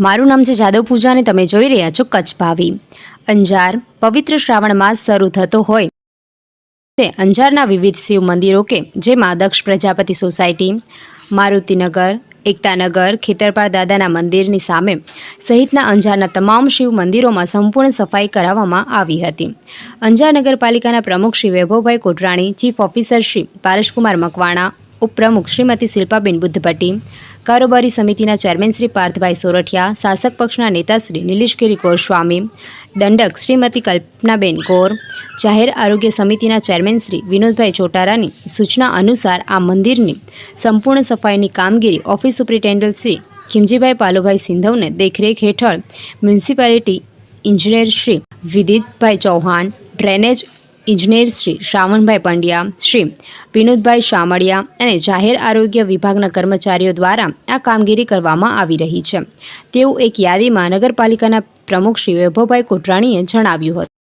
મારું નામ છે જાદવ પૂજા અને તમે જોઈ રહ્યા છો કચ્છ ભાવી. અંજાર પવિત્ર શ્રાવણ માસ શરૂ થતો હોય. તે અંજારના વિવિધ શિવ મંદિરો કે જેમાં દક્ષ પ્રજાપતિ સોસાયટી, મારુતિનગર, એકતાનગર, ખેતરપાળ દાદાના મંદિરની સામે સહિતના અંજારના તમામ શિવ મંદિરોમાં સંપૂર્ણ સફાઈ કરાવવામાં આવી હતી. અંજાર નગરપાલિકાના પ્રમુખ શ્રી વૈભવભાઈ કોટરાણી, ચીફ ઓફિસર શ્રી પારસકુમાર મકવાણા, ઉપપ્રમુખ શ્રીમતી શિલ્પાબેન બુદ્ધભટ્ટી કારોબારી સમિતિના ચેરમેન શ્રી પાર્થભાઈ સોરઠિયા, શાસક પક્ષના નેતા શ્રી નિલેશગીરી ગોસ્વામી, દંડક શ્રીમતી કલ્પનાબેન ગોર, જાહેર આરોગ્ય સમિતિના ચેરમેન શ્રી વિનોદભાઈ ચોટારાની સૂચના અનુસાર આ મંદિરની સંપૂર્ણ સફાઈની કામગીરી ઓફિસ સુપ્રિન્ટેન્ડન્ટ શ્રી ખીમજીભાઈ પાલુભાઈ સિંધવને દેખરેખ હેઠળ municipality engineer Shri Viditbhai Chauhan, drainage ઇજનેર શ્રી શ્રાવણભાઈ પંડ્યા, શ્રી વિનોદભાઈ શામળિયા અને જાહેર આરોગ્ય વિભાગના કર્મચારીઓ દ્વારા આ કામગીરી કરવામાં આવી રહી છે. તેવું એક યાદીમાં નગરપાલિકાના પ્રમુખ શ્રી વૈભવભાઈ કોટરાણીએ જણાવ્યું હતું.